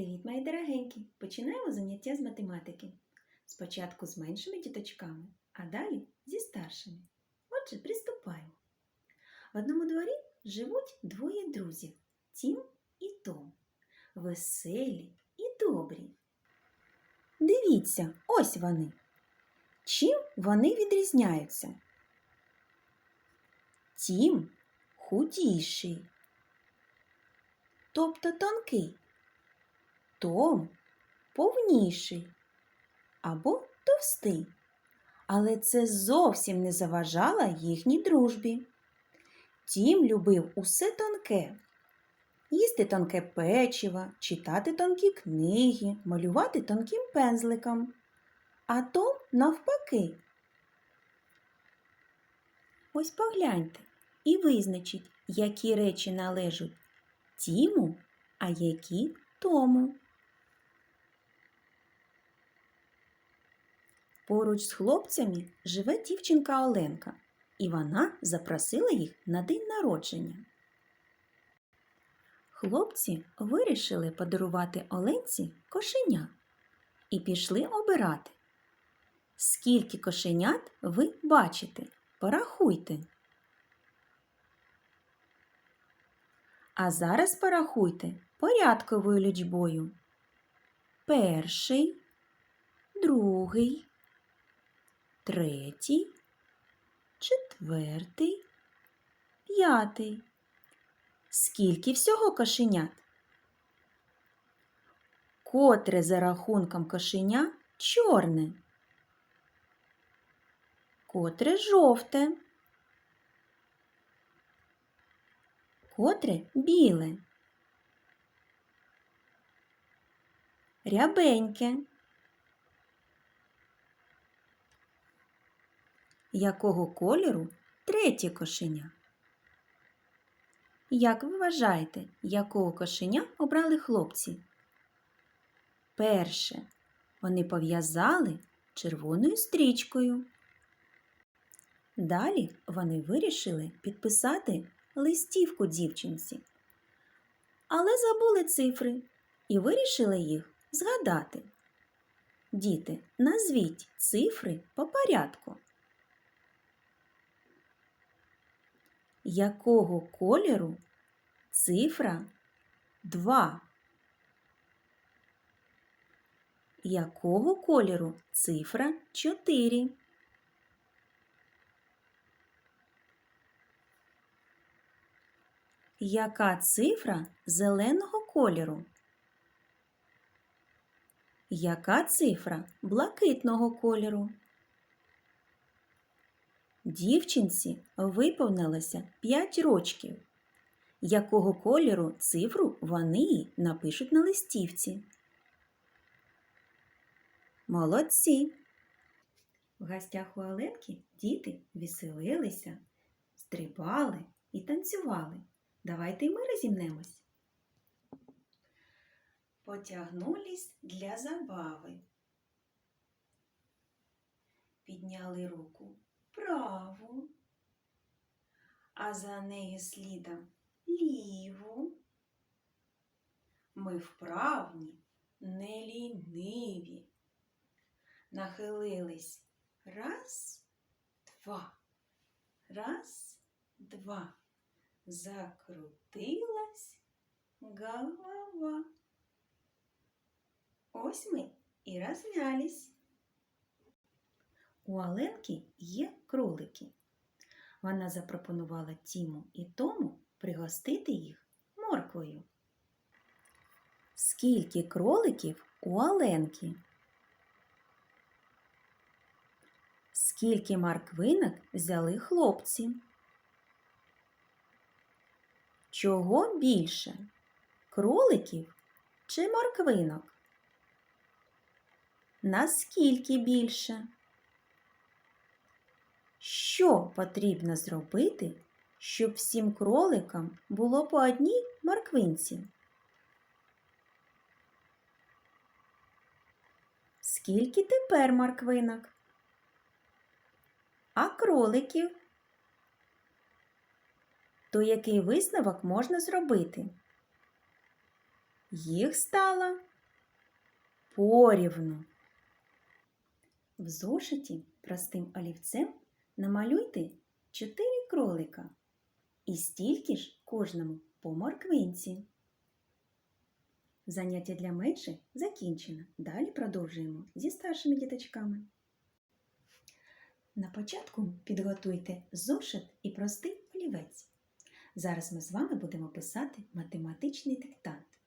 Привіт, мої дорогенькі! Починаємо заняття з математики. Спочатку з меншими діточками, а далі зі старшими. Отже, приступаємо. В одному дворі живуть двоє друзів Тім і Том. Веселі і добрі. Дивіться, ось вони. Чим вони відрізняються? Тім худіший, тобто тонкий. Том повніший або товстий. Але це зовсім не заважало їхній дружбі. Тім любив усе тонке їсти тонке печиво, читати тонкі книги, малювати тонким пензликом. А Том навпаки. Ось погляньте і визначіть, які речі належать Тіму, а які Тому. Поруч з хлопцями живе дівчинка Оленка, і вона запросила їх на день народження. Хлопці вирішили подарувати Оленці кошеня і пішли обирати. Скільки кошенят ви бачите? Порахуйте. А зараз порахуйте порядковою лічбою. Перший, другий, третій, четвертий, п'ятий. Скільки всього кошенят? Котре за рахунком кошеня чорне? Котре жовте? Котре біле? Рябеньке? Якого кольору третє кошеня? Як ви вважаєте, якого кошеня обрали хлопці? Перше, вони пов'язали червоною стрічкою. Далі вони вирішили підписати листівку дівчинці, але забули цифри і вирішили їх згадати. Діти, назвіть цифри по порядку. Якого кольору цифра 2? Якого кольору цифра 4? Яка цифра зеленого кольору? Яка цифра блакитного кольору? Дівчинці виповнилося 5 рочків. Якого кольору цифру вони напишуть на листівці? Молодці! В гостях у Оленки діти веселилися, стрибали і танцювали. Давайте й ми розімнемось. Потягнулись для забави. Підняли руку праву, а за нею слідом ліву. Ми вправні, не ліниві. Нахилились раз, два, раз, два. Закрутилась голова. Ось ми і розмялись. У Аленки є кролики. Вона запропонувала Тіму і Тому пригостити їх морквою. Скільки кроликів у Аленки? Скільки морквинок взяли хлопці? Чого більше? Кроликів чи морквинок? Наскільки більше? Що потрібно зробити, щоб всім кроликам було по одній морквинці? Скільки тепер морквинок? А кроликів? то який висновок можна зробити? Їх стало порівну. В зошиті простим олівцем намалюйте чотири кролика і стільки ж кожному по морквинці. Заняття для менших закінчено. Далі продовжуємо зі старшими діточками. На початку підготуйте зошит і простий олівець. Зараз ми з вами будемо писати математичний диктант.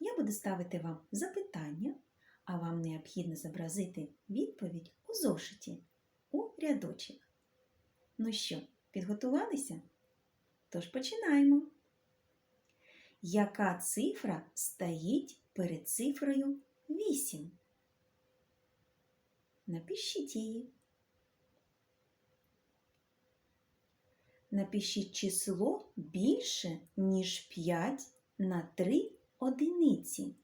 Я буду ставити вам запитання, а вам необхідно зобразити відповідь у зошиті у рядочок. Ну що, підготувалися? Тож починаємо. Яка цифра стоїть перед цифрою 8? Напишіть її. Напишіть число більше, ніж 5 на 3 одиниці.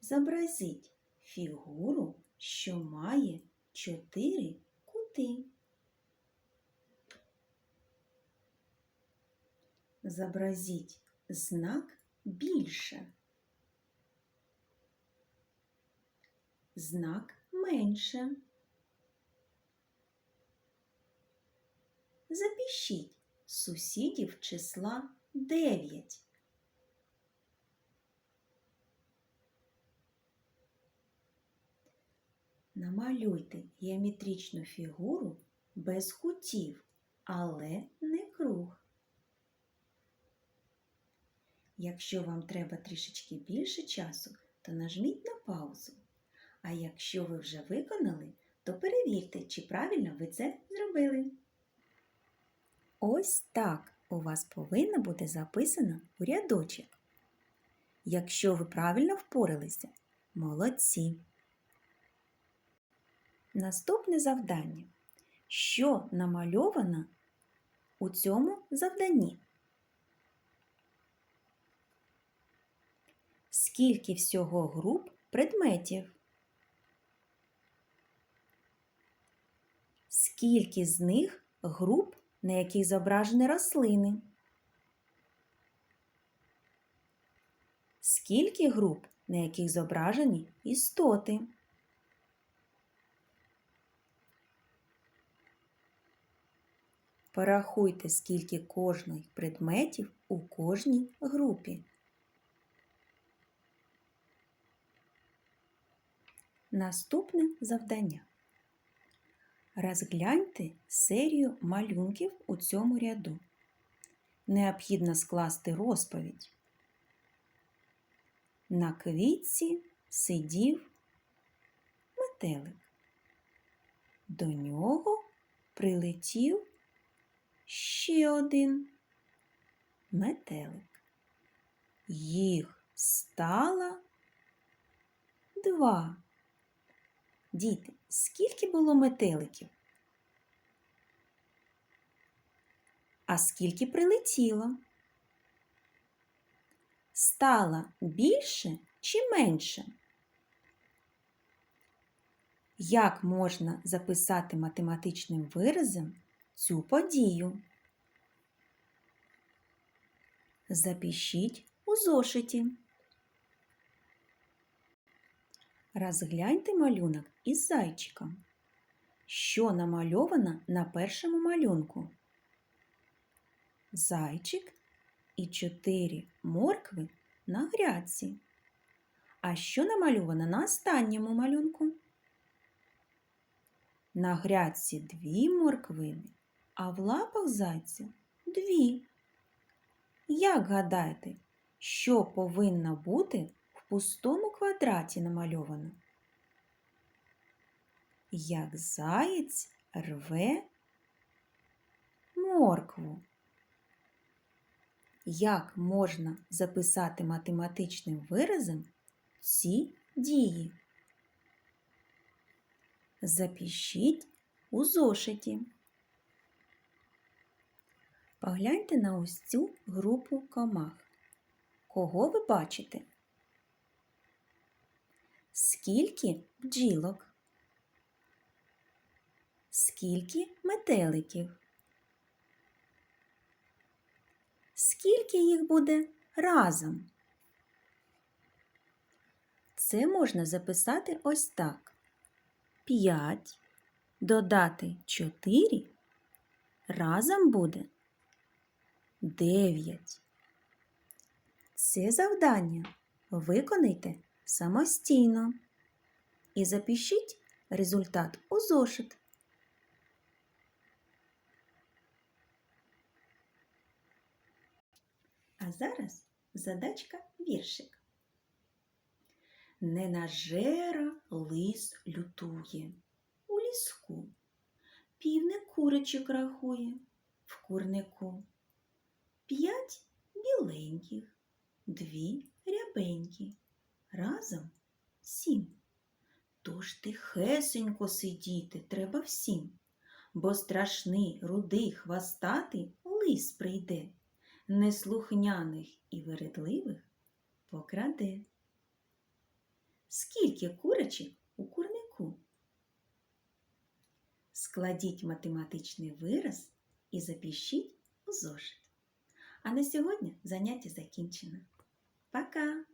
Зобразіть фігуру, що має 4 кути. Зобразіть знак більше. Знак менше. Запишіть сусідів числа 9. Намалюйте геометричну фігуру без кутів, але не круг. Якщо вам треба трішечки більше часу, то нажміть на паузу. А якщо ви вже виконали, то перевірте, чи правильно ви це зробили. Ось так у вас повинно бути записано у рядочок. Якщо ви правильно впоралися, молодці. Наступне завдання. Що намальовано у цьому завданні? Скільки всього груп предметів? Скільки з них груп, на яких зображені рослини? Скільки груп, на яких зображені істоти? Порахуйте, скільки кожних предметів у кожній групі. Наступне завдання. Розгляньте серію малюнків у цьому ряду. Необхідно скласти розповідь. На квітці сидів метелик. До нього прилетів ще один метелик. Їх стало два. Діти, скільки було метеликів? А скільки прилетіло? Стало більше чи менше? Як можна записати математичним виразом цю подію? Запишіть у зошиті. Розгляньте малюнок із зайчиком. Що намальовано на першому малюнку? Зайчик і чотири моркви на грядці. А що намальовано на останньому малюнку? На грядці дві морквини, а в лапах зайця дві. Як гадаєте, що повинно бути в пустому квадраті намальовано? Як заєць рве моркву. Як можна записати математичним виразом ці дії? Запишіть у зошиті. Погляньте на ось цю групу комах. Кого ви бачите? Скільки бджілок? Скільки метеликів? Скільки їх буде разом? Це можна записати ось так. 5 додати 4 разом буде 9. Це завдання виконайте самостійно і запишіть результат у зошит. А зараз задачка віршик. Ненажера лис лютує у ліску. Півник курочок рахує в курнику. П'ять біленьких, дві рябенькі. Разом сім. Тож тихесенько сидіти треба всім, бо страшний, рудий, хвостатий лис прийде, неслухняних і вередливих покраде. Скільки курочок у курнику? Складіть математичний вираз і запишіть у зошит. А на сьогодні заняття закінчено. Пока!